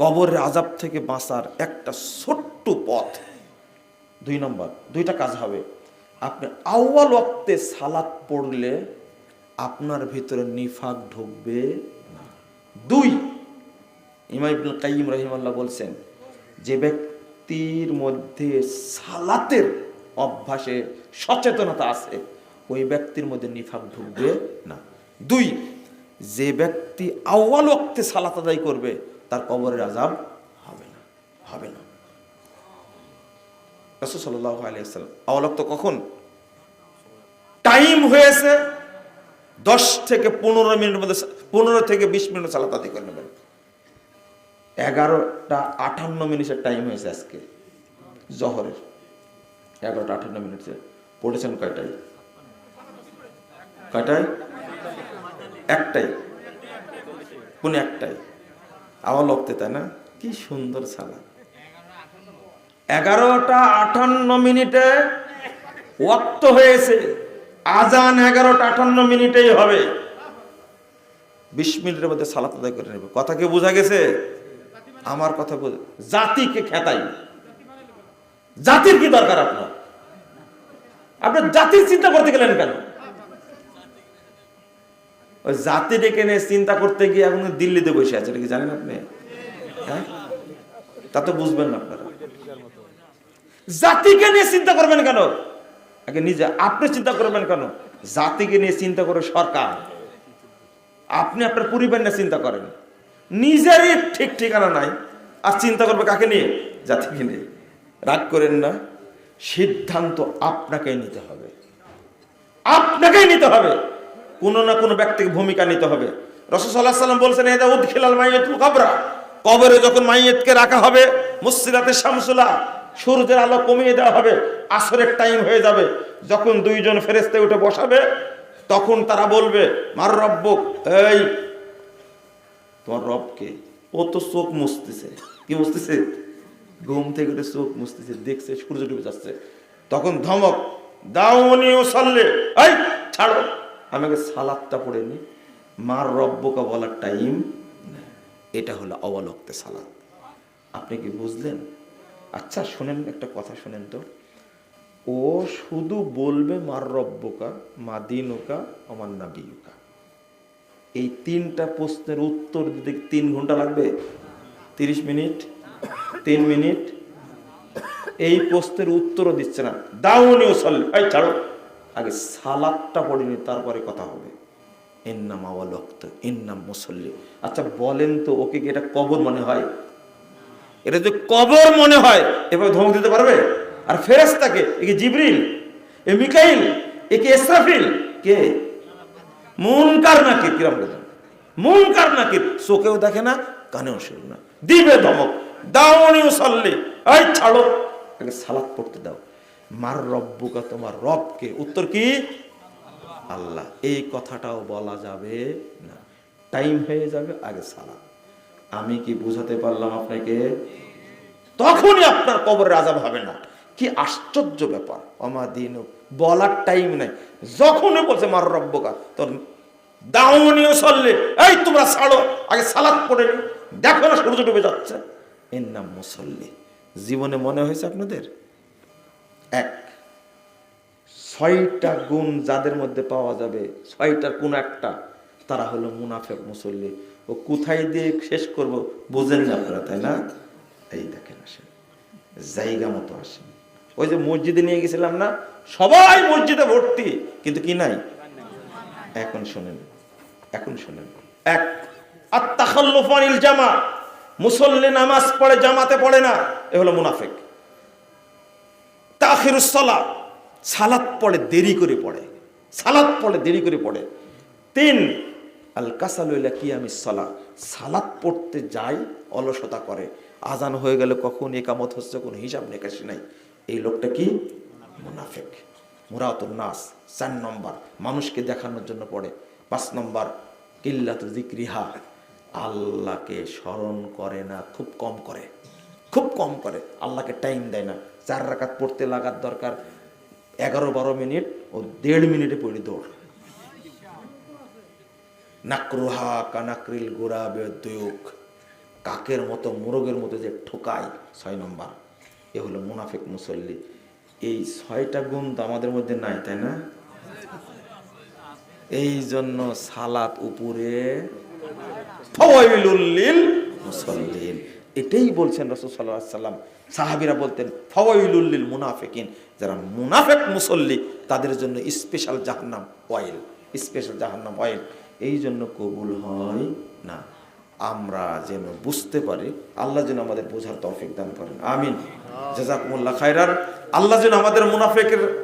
কবরের আজাব থেকে বাঁচার একটা ছোট্ট পথ। দুই নম্বর, দুইটা কাজ হবে। আপনি আউয়াল অক্তে সালাত পড়লে আপনার ভিতরে নিফাক ঢুকবে দুই, ইমাম ইবনুল কাইয়িম রহিমাল্লাহ বলছেন, যে ব্যক্তির মধ্যে সালাতের অভ্যাসে সচেতনতা আছে, ওই ব্যক্তির মধ্যে নিফাক ঢুকবে না। দুই, যে ব্যক্তি আউয়াল ওয়াক্তে সালাত আদায় করবে তার কবরের আজাব হবে না হবে না। রাসূল আউয়াল কখন? টাইম হয়েছে দশ থেকে পনেরো মিনিটের মধ্যে পনেরো থেকে বিশ মিনিট সালাত করে নেবেন। এগারোটা আটান্ন মিনিটের টাইম হয়েছে আজকে, জহরের। এগারোটা আটান্ন মিনিটে। পড়েছেন কয়টাই কয়টায়? একটাই কোন একটাই লক্তে তাই না? কি সুন্দর সালা। এগারোটা আটান্ন মিনিটে ওয়াক্ত হয়েছে। আজান এগারোটা আটান্ন মিনিটেই হবে। বিশ মিনিটের মধ্যে সালাত আদায় করে নেবে। কথা কি বোঝা গেছে? আমার কথা বোঝা জাতিকে খেতাই। জাতির কি দরকার আপনার? আপনার জাতির চিন্তা করতে গেলেন কেন? ওই জাতি ডেকে নিয়ে চিন্তা করতে গিয়ে এখন দিল্লিতে বসে আছে, এটা কি জানেন আপনি? হ্যাঁ? তা তো বুঝবেন না আপনারা। জাতিকে নিয়ে চিন্তা করবেন কেন? আগে নিজে, আপনি চিন্তা করবেন কেন? জাতিকে নিয়ে চিন্তা করে সরকার। আপনি আপনার পরিবার নিয়ে চিন্তা করেন। নিজেরই ঠিক ঠিকানা নাই। আর চিন্তা করবে কাকে নিয়ে? জাতিকে নিয়ে। রাগ করেন না। সিদ্ধান্ত আপনাকেই নিতে হবে। আপনাকেই নিতে হবে। কোনো না কোনো ব্যক্তিকে ভূমিকা নিতে হবে। রসসাল্লাহ সাল্লাম বলছেন এটা উদ্খিলাল মাইয়াতুল কবরা কবরে যখন মাইয়াতকে রাখা হবে মুসিরাতে শামসুলা, সূর্যের আলো কমিয়ে দেওয়া হবে, আসরের টাইম হয়ে যাবে। যখন দুইজন ফেরেস্তে উঠে বসাবে, তখন তারা বলবে, মার রব্বক? এই, তোমার রবকে ও তো চোখ মুছতেছে। কি মুছতেছে? ঘুম থেকে উঠে চোখ মুছতেছে, দেখছে, সূর্য ডুবে যাচ্ছে। তখন ধমক, দাউনি ও সাল্লে এই, ছাড়ো। আমাকে সালাদটা পড়ে নি মার রব্বকা বলার টাইম এটা হলো অবলক্তে সালাদ। আপনি কি বুঝলেন? আচ্ছা শোনেন, একটা কথা শোনেন তো। ও শুধু বলবে মার রব্বকা, মা দিনুকা, আমার নাবিউকা এই তিনটা প্রশ্নের উত্তর দিতে তিন ঘণ্টা লাগবে? তিরিশ মিনিট, তিন মিনিট। এই প্রশ্নের উত্তরও দিচ্ছে না। দাউনি ও সাল্লি এই ছাড়ো। আগে সালাদটা পড়িনি তারপরে কথা হবে। এর এন্নাম আওয়ালক্ত এন্নাম মুসল্লি। আচ্ছা বলেন তো, ওকে কি এটা কবর মনে হয়? এটা যদি কবর মনে হয়, এভাবে ধমক দিতে পারবে? আর ফেরেস্তাকে একে জিবরিল? এ মিকাইল? একে ইসরাফিল? কে? মুনকার নাকি? কিরম বলেন মুনকার নাকি? চোখেও দেখে না, কানেও শুনে না। দিবে ধমক। দাওনি সাল্লি এই ছাড়ো। আগে সালাদ পড়তে দাও। মার রব্বুকা, তোমার রবকে। উত্তর কি? আল্লাহ। এই কথাটাও বলা যাবে না। টাইম হয়ে যাবে আগে সালাত আমি কি বুঝাতে পারলাম আপনাকে? তখনই আপনার কবরের আজাব হবে না। কি আশ্চর্য ব্যাপার। অমা দিন, বলার টাইম নাই। যখনই বলছে মার রব্বকা, তোর দাউনিও চললে এই তোমরা ছাড়ো। আগে সালাদ পড়ে। দেখো না সূর্য ডুবে যাচ্ছে। এর নাম মুসল্লি। জীবনে মনে হয়েছে আপনাদের? এক। ছয়টা গুণ যাদের মধ্যে পাওয়া যাবে ছয়টার কোন একটা, তারা হলো মুনাফেক মুসল্লি। ও কোথায় দিয়ে শেষ করব বোঝেন না আপনারা, তাই না? এই দেখেন আসেন, জায়গা মতো আসেন। ওই যে মসজিদে নিয়ে গেছিলাম না, সবাই মসজিদে ভর্তি, কিন্তু কি নাই? এখন শোনেন এখন শোনেন। এক আত্মাখাল্লুফানিল জামা, মুসল্লি নামাজ পড়ে জামাতে পড়ে না, এ হলো মুনাফেক। তাখিরুসলা সালাত পড়ে দেরি করে পড়ে। সালাত পড়ে দেরি করে পড়ে। তিন, আল কি আমি সলা সালাত পড়তে যাই অলসতা করে। আজান হয়ে গেলে কখন একামত হচ্ছে, কোনো হিসাব নিকাশি নাই। এই লোকটা কি? মুনাফেক। মুরাতুল নাস, চার নম্বর। মানুষকে দেখানোর জন্য পড়ে। পাঁচ নম্বর, কিল্লাত জিক্রিহা আল্লাহকে স্মরণ করে না, খুব কম করে। খুব কম করে। আল্লাহকে টাইম দেয় না। চার রাকাত পড়তে লাগার দরকার। এগারো বারো মিনিট ও দেড় মিনিটে পড়ি দৌড়। নাকরুহা কানাকরিল গোড়া বেদুক কাকের মতো, মোরগের মতো যে ঠোকায়, ছয় নম্বর। এ হলো মুনাফিক মুসল্লি। এই ছয়টা গুণ তো আমাদের মধ্যে নাই, তাই না? এই জন্য সালাত উপরে মুসল্লিন। এটাই বলছেন রসুল সাল্লাহ সাল্লাম। সাহাবিরা বলতেন ফওয়াইলুল্লিল মুনাফেকিন। যারা মুনাফেক মুসল্লি তাদের জন্য স্পেশাল জাহান্নাম অয়েল স্পেশাল জাহান্নাম অয়েল। এই জন্য কবুল হয় না। আমরা যেন বুঝতে পারি আল্লাহ যেন আমাদের বোঝার তৌফিক দান করেন। আমিন। জাজাকুমুল্লাহ খায়রান। আল্লাহ যেন আমাদের মুনাফেকের